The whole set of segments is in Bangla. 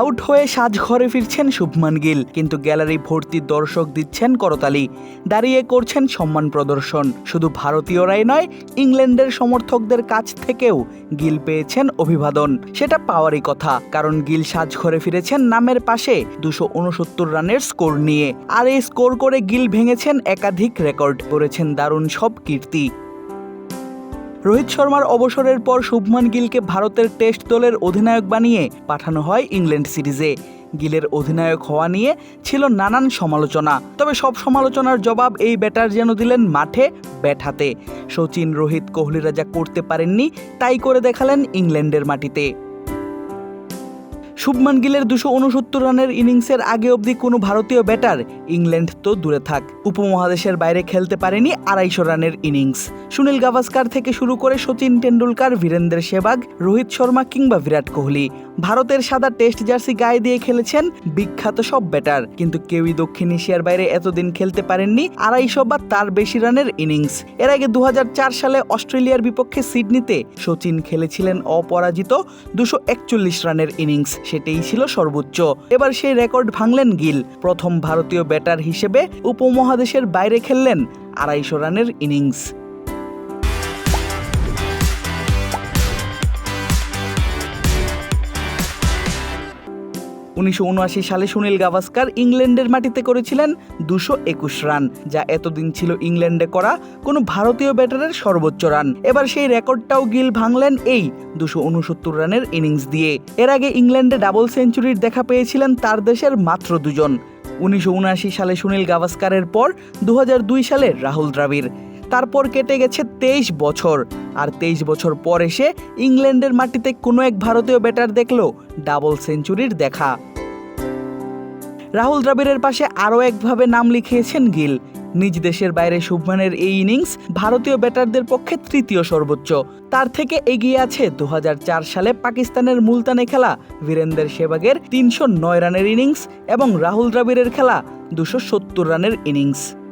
আউট হয়ে সাজঘরে ফিরছেন শুভমান গিল, কিন্তু গ্যালারি ভর্তি দর্শক দিচ্ছেন করতালি। দাঁড়িয়ে করছেন সম্মান প্রদর্শন। শুধু ভারতীয়রাই নয়, ইংল্যান্ডের সমর্থকদের কাছ থেকেও গিল পেয়েছেন অভিবাদন। সেটা পাওয়ারই কথা, কারণ গিল সাজঘরে ফিরেছেন নামের পাশে দুশো উনসত্তর রানের স্কোর নিয়ে। আর এই স্কোর করে গিল ভেঙেছেন একাধিক রেকর্ড, করেছেন দারুণ সব কীর্তি। রোহিত শর্মার অবসরের পর শুভমান গিলকে ভারতের টেস্ট দলের অধিনায়ক বানিয়ে পাঠানো হয় ইংল্যান্ড সিরিজে। গিলের অধিনায়ক হওয়া নিয়ে ছিল নানান সমালোচনা, তবে সব সমালোচনার জবাব এই ব্যাটার যেন দিলেন মাঠে, ব্যাট হাতে। সচিন, রোহিত, কোহলিরা যা করতে পারেননি, তাই করে দেখালেন ইংল্যান্ডের মাটিতে। শুভমান গিলের দুশো উনসত্তর রানের ইনিংসের আগে অবধি কোনো ভারতীয় ব্যাটার ইংল্যান্ড তো দূরে থাক। উপমহাদেশের বাইরে খেলতে পারেনি আড়াইশো রানের ইনিংস। সুনীল গাভাস্কার থেকে শুরু করে সচিন টেন্ডুলকার বীরেন্দ্র সেবাগ রোহিত শর্মা কিংবা বিরাট কোহলি। ভারতের সাদা টেস্ট জার্সি গায়ে দিয়ে খেলেছেন বিখ্যাত সব ব্যাটার, কিন্তু কেউই দক্ষিণ এশিয়ার বাইরে এতদিন খেলতে পারেননি আড়াইশো বা তার বেশি রানের ইনিংস। এর আগে দু হাজার চার সালে অস্ট্রেলিয়ার বিপক্ষে সিডনিতে সচিন খেলেছিলেন অপরাজিত দুশো একচল্লিশ রানের ইনিংস। সেটাই ছিল সর্বোচ্চ। এবার সেই রেকর্ড ভাঙলেন গিল। প্রথম ভারতীয় ব্যাটার হিসেবে উপমহাদেশের বাইরে খেললেন আড়াইশো রানের ইনিংস। উনিশশো উনআশি সালে সুনীল গাভাস্কার ইংল্যান্ডের মাটিতে করেছিলেন দুশো একুশ রান, যা এতদিন ছিল ইংল্যান্ডে করা কোনো ভারতীয় ব্যাটারের সর্বোচ্চ রান। এবার সেই রেকর্ডটাও গিল ভাঙলেন এই দুশো উনসত্তর রানের ইনিংস দিয়ে। এর আগে ইংল্যান্ডে ডাবল সেঞ্চুরির দেখা পেয়েছিলেন তার দেশের মাত্র দুজন। উনিশশো উনআশি সালে সুনীল গাভাস্কারের পর দু হাজার দুই সালে রাহুল দ্রাবিড়। তারপর কেটে গেছে তেইশ বছর। আর তেইশ বছর পর এসে ইংল্যান্ডের মাটিতে কোনো এক ভারতীয় ব্যাটার দেখল, ডাবল সেঞ্চুরির দেখা। রাহুল দ্রাবিড়ের পাশে আরও একভাবে নাম লিখিয়েছেন গিল। নিজ দেশের বাইরে শুভমানের এই ইনিংস ভারতীয় ব্যাটারদের পক্ষে তৃতীয় সর্বোচ্চ। তার থেকে এগিয়ে আছে দু হাজার চার সালে পাকিস্তানের মুলতানে খেলা বীরেন্দ্র সেবাগের তিনশো নয় রানের ইনিংস এবং রাহুল দ্রাবিড়ের খেলা দুশো সত্তর রানের ইনিংস।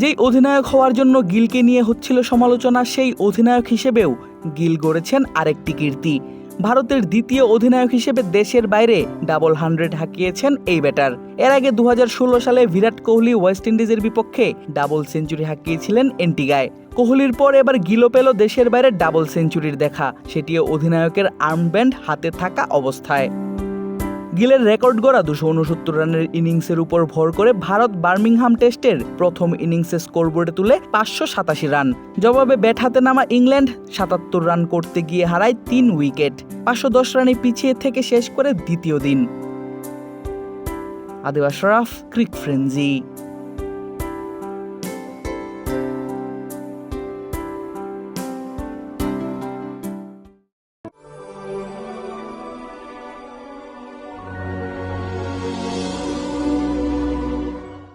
যেই অধিনায়ক হওয়ার জন্য গিলকে নিয়ে হচ্ছিল সমালোচনা, সেই অধিনায়ক হিসেবেও গিল গড়েছেন আরেকটি কীর্তি। ভারতের দ্বিতীয় অধিনায়ক হিসেবে দেশের বাইরে ডাবল হান্ড্রেড হাঁকিয়েছেন এই ব্যাটার। এর আগে দু হাজার ষোলো সালে বিরাট কোহলি ওয়েস্ট ইন্ডিজের বিপক্ষে ডাবল সেঞ্চুরি হাঁকিয়েছিলেন এন্টিগায়। কোহলির পর এবার গিলো পেল দেশের বাইরে ডাবল সেঞ্চুরির দেখা, সেটিও অধিনায়কের আর্মব্যান্ড হাতে থাকা অবস্থায়। গিলের রেকর্ড গড়া দুশো উনসত্তর রানের ইনিংসের উপর ভর করে ভারত বার্মিংহাম টেস্টের প্রথম ইনিংসে স্কোরবোর্ডে তুলে পাঁচশো সাতাশি রান। জবাবে ব্যাট হাতে নামা ইংল্যান্ড সাতাত্তর রান করতে গিয়ে হারায় তিন উইকেট। পাঁচশো দশ রানে পিছিয়ে থেকে শেষ করে দ্বিতীয় দিন। আদিবাস রাফ, ক্রিক ফ্রেঞ্জি